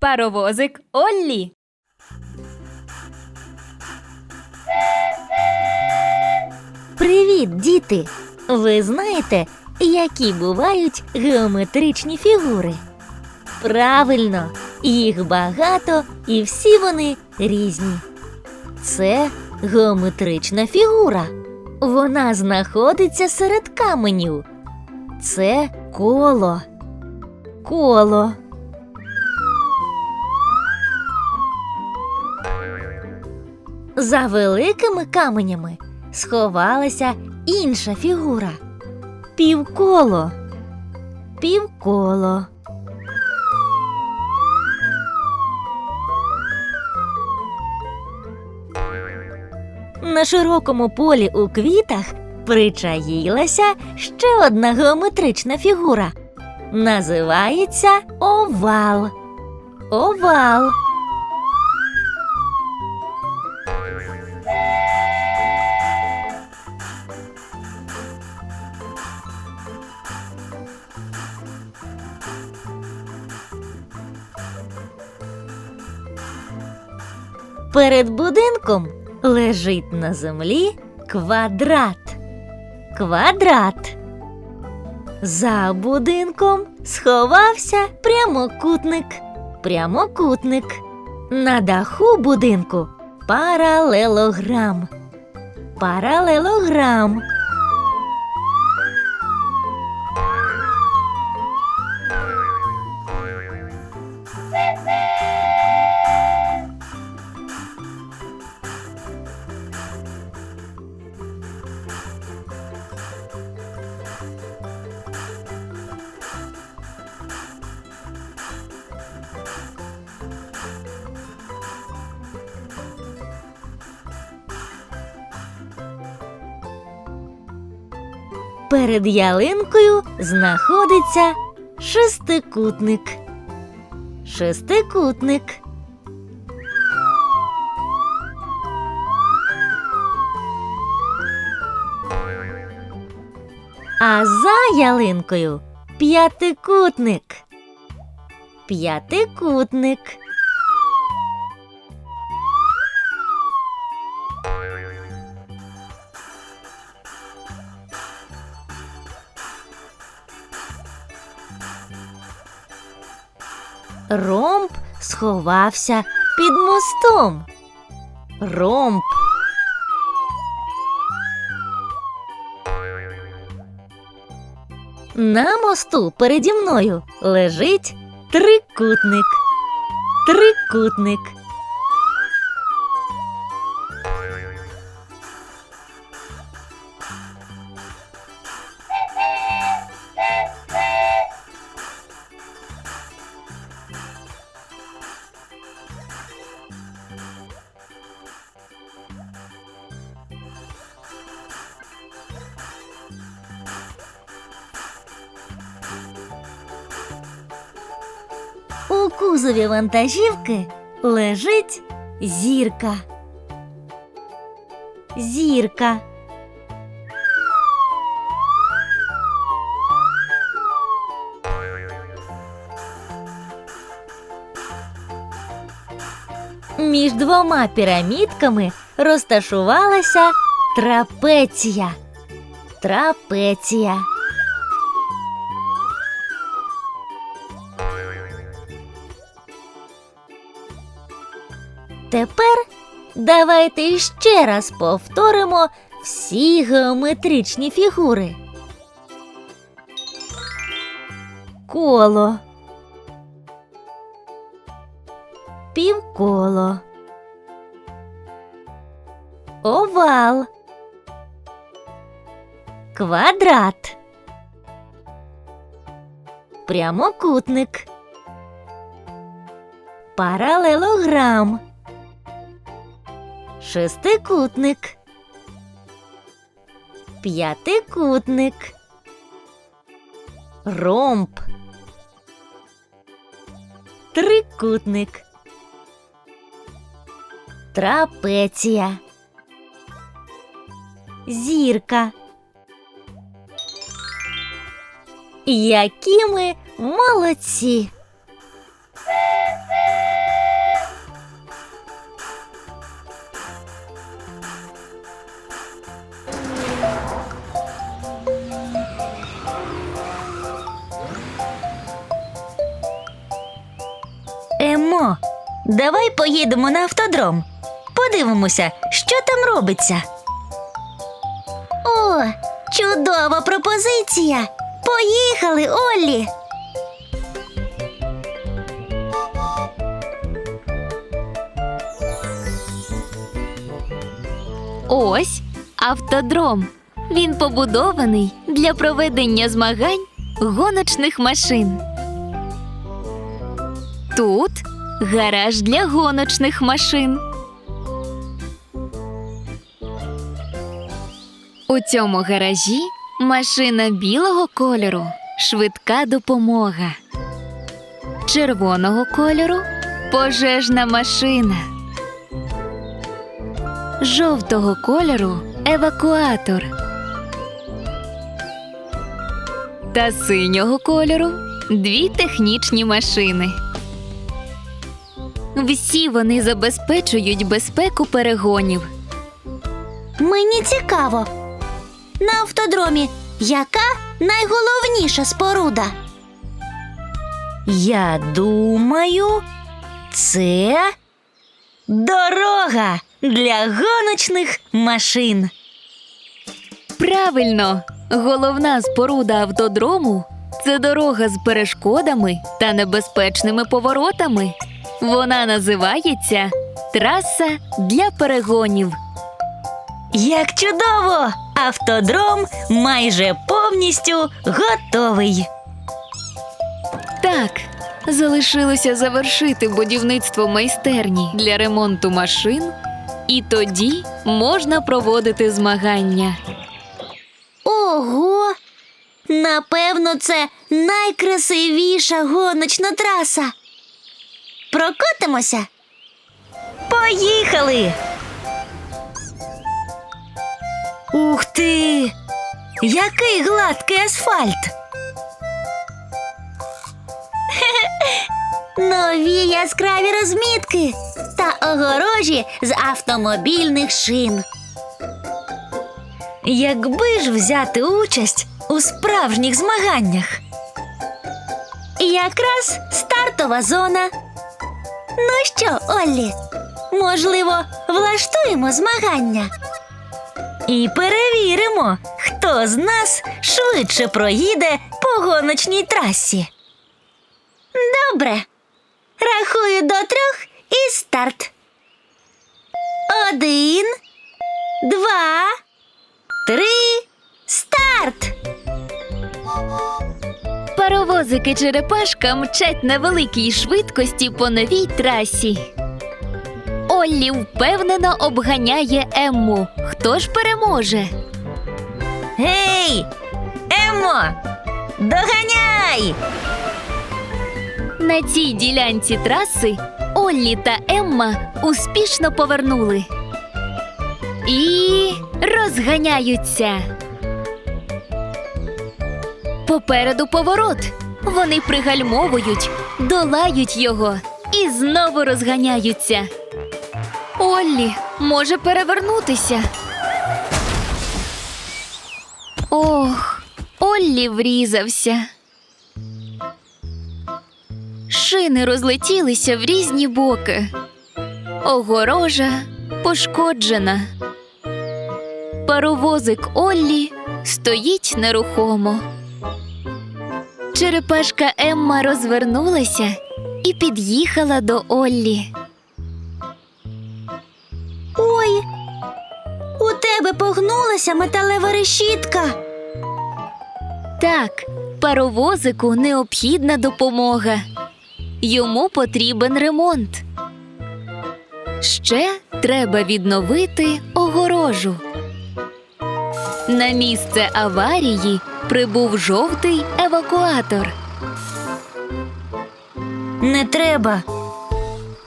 Паровозик Оллі. Привіт, діти! Ви знаєте, які бувають геометричні фігури? Правильно, їх багато і всі вони різні. Це геометрична фігура. Вона знаходиться серед каменів. Це коло. Коло. За великими каменями сховалася інша фігура. Півколо. Півколо. На широкому полі у квітах причаїлася ще одна геометрична фігура. Називається овал. Овал. Перед будинком лежить на землі квадрат. Квадрат. За будинком сховався прямокутник. Прямокутник. На даху будинку паралелограм. Паралелограм. Перед ялинкою знаходиться шестикутник. Шестикутник. А за ялинкою п'ятикутник. П'ятикутник. Ромб сховався під мостом. Ромб. На мосту переді мною лежить трикутник. Трикутник. Кузові вантажівки лежить зірка. Зірка. Між двома пірамідками розташувалася трапеція. Трапеція. Тепер давайте ще раз повторимо всі геометричні фігури. Коло. Півколо. Овал. Квадрат. Прямокутник. Паралелограм. Шестикутник. П'ятикутник. Ромб. Трикутник. Трапеція. Зірка. Які ми молодці! Давай поїдемо на автодром. Подивимося, що там робиться. О, чудова пропозиція! Поїхали, Оллі! Ось автодром. Він побудований для проведення змагань гоночних машин. Тут гараж для гоночних машин. У цьому гаражі машина білого кольору, швидка допомога. Червоного кольору пожежна машина. Жовтого кольору евакуатор. Та синього кольору дві технічні машини. Всі вони забезпечують безпеку перегонів. Мені цікаво. На автодромі яка найголовніша споруда? Я думаю, це дорога для гоночних машин. Правильно, головна споруда автодрому це дорога з перешкодами та небезпечними поворотами. Вона називається траса для перегонів. Як чудово! Автодром майже повністю готовий. Так, залишилося завершити будівництво майстерні для ремонту машин, і тоді можна проводити змагання. Ого! Напевно, це найкрасивіша гоночна траса. Прокотимося. Поїхали. Ух ти! Який гладкий асфальт. Нові яскраві розмітки та огорожі з автомобільних шин. Якби ж взяти участь у справжніх змаганнях. Якраз стартова зона. Ну що, Оллі, можливо, влаштуємо змагання. І перевіримо, хто з нас швидше проїде по гоночній трасі. Добре. Рахую до трьох і старт. Один, два. Три. Старт! Паровозики черепашка мчать на великій швидкості по новій трасі. Оллі впевнено обганяє Емму. Хто ж переможе? Гей! Емо! Доганяй! На цій ділянці траси Оллі та Емма успішно повернули. І розганяються. Попереду поворот. Вони пригальмовують, долають його і знову розганяються. Оллі може перевернутися. Ох, Оллі врізався. Шини розлетілися в різні боки. Огорожа пошкоджена. Паровозик Оллі стоїть нерухомо. Черепашка Емма розвернулася і під'їхала до Оллі. Ой! У тебе погнулася металева решітка. Так, паровозику необхідна допомога. Йому потрібен ремонт. Ще треба відновити огорожу. На місце аварії прибув жовтий евакуатор. Не треба.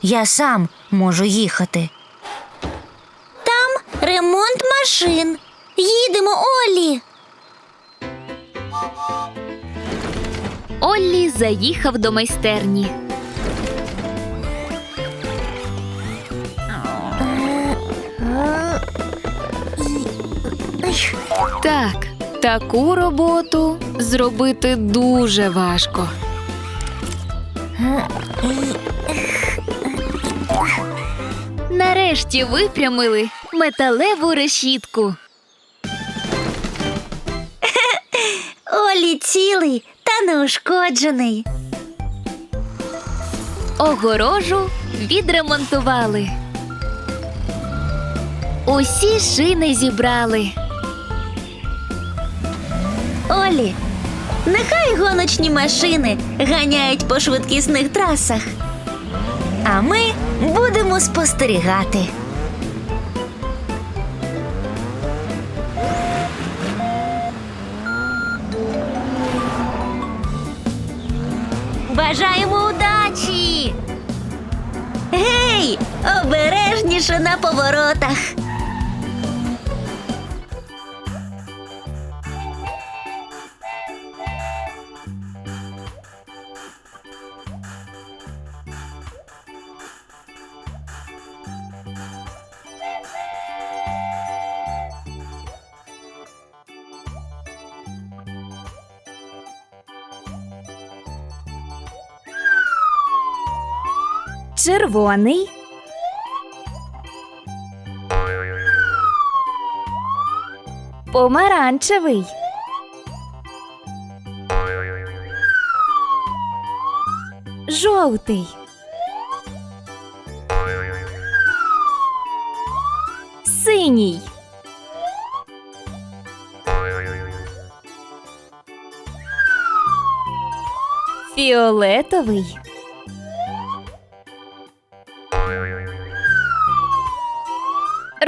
Я сам можу їхати. Там ремонт машин. Їдемо, Олі. Оллі заїхав до майстерні. Так, таку роботу зробити дуже важко. Нарешті випрямили металеву решітку. Олі цілий та неушкоджений. Огорожу відремонтували. Усі шини зібрали. Олі, нехай гоночні машини ганяють по швидкісних трасах. А ми будемо спостерігати. Бажаємо удачі! Гей, обережніше на поворотах. Червоний. Помаранчевий. Жовтий. Синій. Фіолетовий.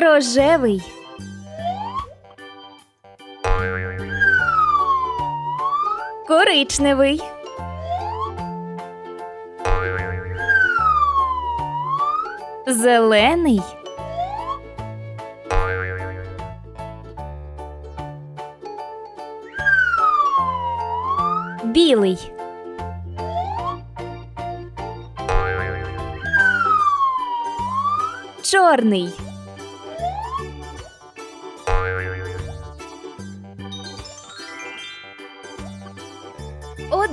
Рожевий. Коричневий. Зелений. Білий. Чорний.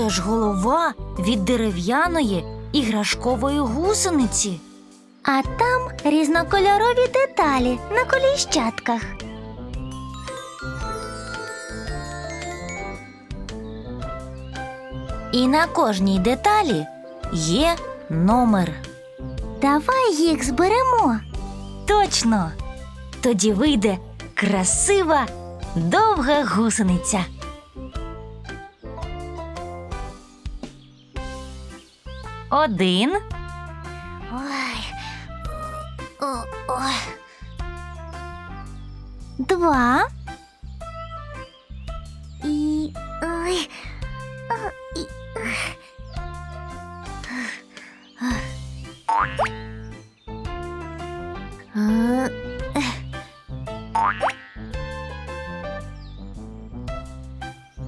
Це ж голова від дерев'яної іграшкової гусениці. А там різнокольорові деталі на коліщатках. І на кожній деталі є номер. Давай їх зберемо. Точно. Тоді вийде красива довга гусениця. Один. Ой. О, ой. Два. І. Ой. А, ех.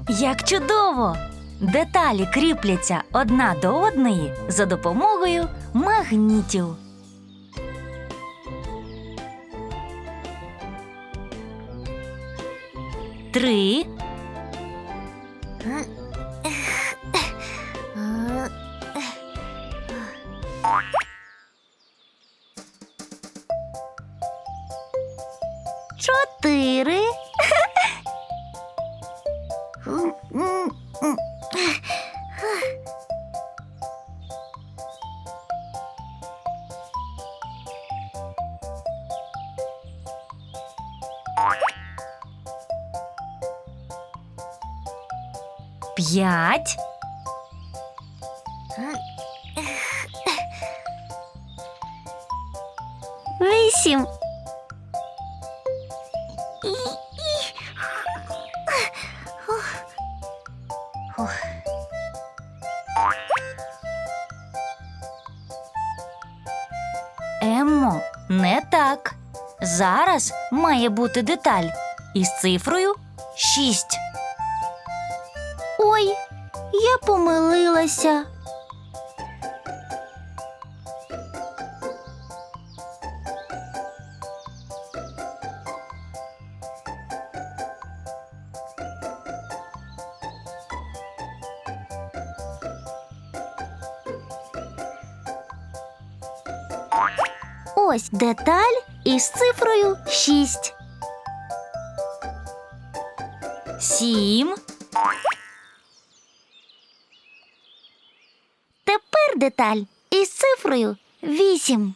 Як чудово! Деталі кріпляться одна до одної за допомогою магнітів. Три. Чотири. П'ять. Вісім. Еммо, не так. Зараз має бути деталь із цифрою шість. Помилилася. Ось деталь із цифрою 6. Сім. Деталь із цифрою 8.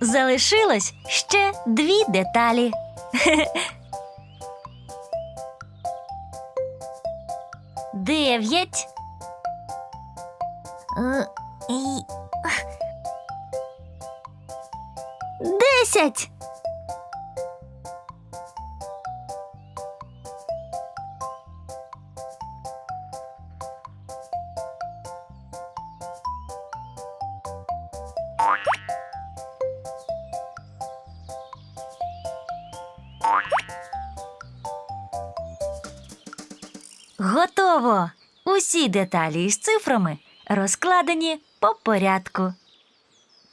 Залишилось ще дві деталі. Дев'ять. Е, Десять. Усі деталі із цифрами розкладені по порядку.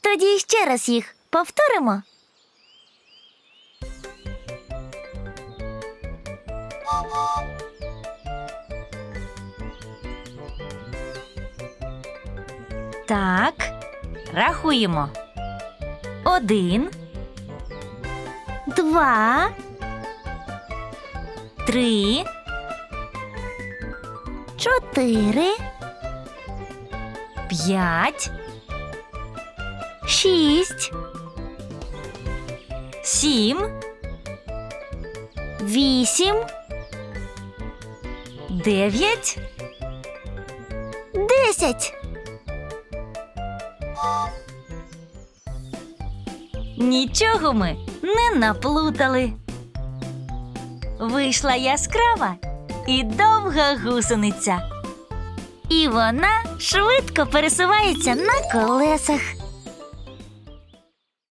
Тоді ще раз їх повторимо. Так, рахуємо. Один, два, три, чотири, п'ять, шість, сім, вісім, дев'ять, десять. Нічого ми не наплутали. Вийшла яскрава і довга гусениця. І вона швидко пересувається на колесах.